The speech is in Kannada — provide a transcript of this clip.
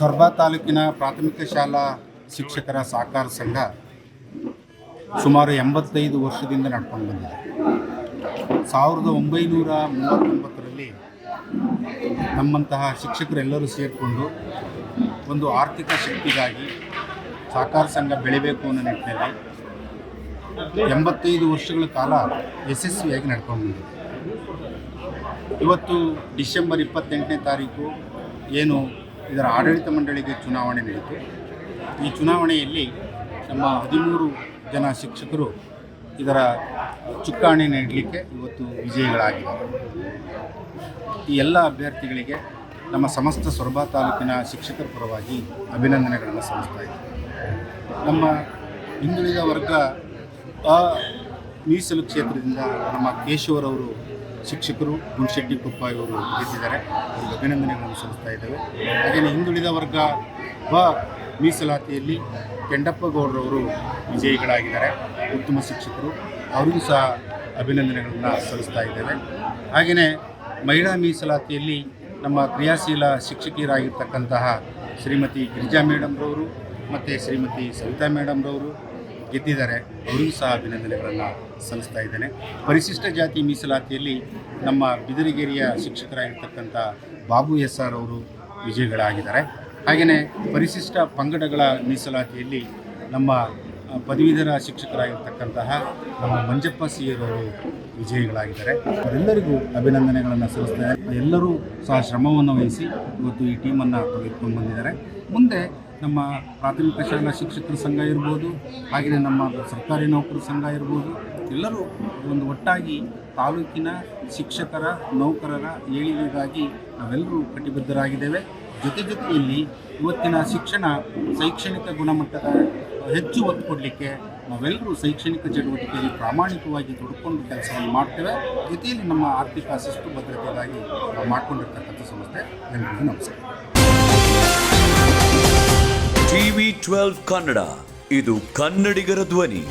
ಸೊರಬ ತಾಲೂಕಿನ ಪ್ರಾಥಮಿಕ ಶಾಲಾ ಶಿಕ್ಷಕರ ಸಹಕಾರ ಸಂಘ ಸುಮಾರು ಎಂಬತ್ತೈದು ವರ್ಷದಿಂದ ನಡ್ಕೊಂಡು ಬಂದಿದೆ. ಸಾವಿರದ ಒಂಬೈನೂರ ಮೂವತ್ತೊಂಬತ್ತರಲ್ಲಿ ನಮ್ಮಂತಹ ಶಿಕ್ಷಕರೆಲ್ಲರೂ ಸೇರಿಕೊಂಡು ಒಂದು ಆರ್ಥಿಕ ಶಕ್ತಿಗಾಗಿ ಸಹಕಾರ ಸಂಘ ಬೆಳಿಬೇಕು ಅನ್ನೋ ನಿಟ್ಟಿನಲ್ಲಿ ಎಂಬತ್ತೈದು ವರ್ಷಗಳ ಕಾಲ ಯಶಸ್ವಿಯಾಗಿ ನಡ್ಕೊಂಡು ಬಂದಿದೆ. ಇವತ್ತು ಡಿಸೆಂಬರ್ ಇಪ್ಪತ್ತೆಂಟನೇ ತಾರೀಕು ಏನು ಇದರ ಆಡಳಿತ ಮಂಡಳಿಗೆ ಚುನಾವಣೆ ನಡೆಯಿತು. ಈ ಚುನಾವಣೆಯಲ್ಲಿ ನಮ್ಮ ಹದಿಮೂರು ಜನ ಶಿಕ್ಷಕರು ಇದರ ಚುಕ್ಕಾಣಿ ನೀಡಲಿಕ್ಕೆ ಇವತ್ತು ವಿಜಯಿಗಳಾಗಿದೆ ಈ ಎಲ್ಲ ಅಭ್ಯರ್ಥಿಗಳಿಗೆ ನಮ್ಮ ಸಮಸ್ತ ಸೊರಬ ತಾಲೂಕಿನ ಶಿಕ್ಷಕರ ಪರವಾಗಿ ಅಭಿನಂದನೆಗಳನ್ನು ಸಲ್ಲಿಸ್ತಾ ಇದ್ದೀವಿ ನಮ್ಮ ಹಿಂದುಳಿದ ವರ್ಗ ಆ ಮೀಸಲು ಕ್ಷೇತ್ರದಿಂದ ನಮ್ಮ ಕೇಶವರವರು ಶಿಕ್ಷಕರು ಗುಣಶೆಟ್ಟಿ ಕುಪ್ಪ ಇವರು ಗೆದ್ದಿದ್ದಾರೆ ಅವರಿಗೆ ಅಭಿನಂದನೆಗಳನ್ನು ಸಲ್ಲಿಸ್ತಾ ಇದ್ದೇವೆ. ಹಾಗೆಯೇ ಹಿಂದುಳಿದ ವರ್ಗ ಬ ಮೀಸಲಾತಿಯಲ್ಲಿ ಕೆಂಡಪ್ಪ ಗೌಡರವರು ವಿಜಯಿಗಳಾಗಿದ್ದಾರೆ. ಉತ್ತಮ ಶಿಕ್ಷಕರು. ಅವರಿಗೂ ಸಹ ಅಭಿನಂದನೆಗಳನ್ನು ಸಲ್ಲಿಸ್ತಾ ಇದ್ದೇವೆ. ಹಾಗೆಯೇ ಮಹಿಳಾ ಮೀಸಲಾತಿಯಲ್ಲಿ ನಮ್ಮ ಕ್ರಿಯಾಶೀಲ ಶಿಕ್ಷಕಿಯರಾಗಿರ್ತಕ್ಕಂತಹ ಶ್ರೀಮತಿ ಗಿರಿಜಾ ಮೇಡಮ್ರವರು, ಮತ್ತು ಶ್ರೀಮತಿ ಸವಿತಾ ಮೇಡಮ್ರವರು ಗೆದ್ದಿದ್ದಾರೆ. ಅವರಿಗೂ ಸಹ ಅಭಿನಂದನೆಗಳನ್ನು ಸಲ್ಲಿಸ್ತಾ ಇದ್ದೇನೆ. ಪರಿಶಿಷ್ಟ ಜಾತಿ ಮೀಸಲಾತಿಯಲ್ಲಿ ನಮ್ಮ ಬಿದಿರಿಗೆರೆಯ ಶಿಕ್ಷಕರಾಗಿರ್ತಕ್ಕಂಥ ಬಾಬು ಎಸ್ ಆರ್ ಅವರು ವಿಜಯಿಗಳಾಗಿದ್ದಾರೆ. ಹಾಗೆಯೇ ಪರಿಶಿಷ್ಟ ಪಂಗಡಗಳ ಮೀಸಲಾತಿಯಲ್ಲಿ ನಮ್ಮ ಪದವೀಧರ ಶಿಕ್ಷಕರಾಗಿರ್ತಕ್ಕಂತಹ ನಮ್ಮ ಮಂಜಪ್ಪ ಸಿಯರವರು ವಿಜಯಿಗಳಾಗಿದ್ದಾರೆ. ಅವರೆಲ್ಲರಿಗೂ ಅಭಿನಂದನೆಗಳನ್ನು ಸಲ್ಲಿಸ್ತಾರೆ ಎಲ್ಲರೂ ಸಹ ಶ್ರಮವನ್ನು ವಹಿಸಿ ಇವತ್ತು ಈ ಟೀಮನ್ನು ತೆಗೆದುಕೊಂಡು ಬಂದಿದ್ದಾರೆ. ಮುಂದೆ ನಮ್ಮ ಪ್ರಾಥಮಿಕ ಶಾಲಾ ಶಿಕ್ಷಕರ ಸಂಘ ಇರ್ಬೋದು, ಹಾಗೆಯೇ ನಮ್ಮ ಸರ್ಕಾರಿ ನೌಕರರ ಸಂಘ ಇರ್ಬೋದು, ಎಲ್ಲರೂ ಒಂದು ಒಟ್ಟಾಗಿ ತಾಲೂಕಿನ ಶಿಕ್ಷಕರ, ನೌಕರರ ಏಳಿಗೆಗಾಗಿ ನಾವೆಲ್ಲರೂ ಕಟಿಬದ್ಧರಾಗಿದ್ದೇವೆ. ಜೊತೆ ಜೊತೆಯಲ್ಲಿ ಇವತ್ತಿನ ಶಿಕ್ಷಣ ಶೈಕ್ಷಣಿಕ ಗುಣಮಟ್ಟದ ಹೆಚ್ಚು ಒತ್ತು ಕೊಡಲಿಕ್ಕೆ ನಾವೆಲ್ಲರೂ ಶೈಕ್ಷಣಿಕ ಚಟುವಟಿಕೆಯಲ್ಲಿ ಪ್ರಾಮಾಣಿಕವಾಗಿ ತೊಡ್ಕೊಂಡು ಕೆಲಸವನ್ನು ಮಾಡ್ತೇವೆ. ಜೊತೆಯಲ್ಲಿ ನಮ್ಮ ಆರ್ಥಿಕ ಶಿಸ್ತು ಭದ್ರತೆಗಾಗಿ ನಾವು ಮಾಡ್ಕೊಂಡಿರ್ತಕ್ಕಂಥ ಸಂಸ್ಥೆ. ಎಲ್ಲರಿಗೂ ನಮಸ್ಕಾರ. ಟಿವಿ ಟ್ವೆಲ್ವ್ ಕನ್ನಡ, ಇದು ಕನ್ನಡಿಗರ ಧ್ವನಿ.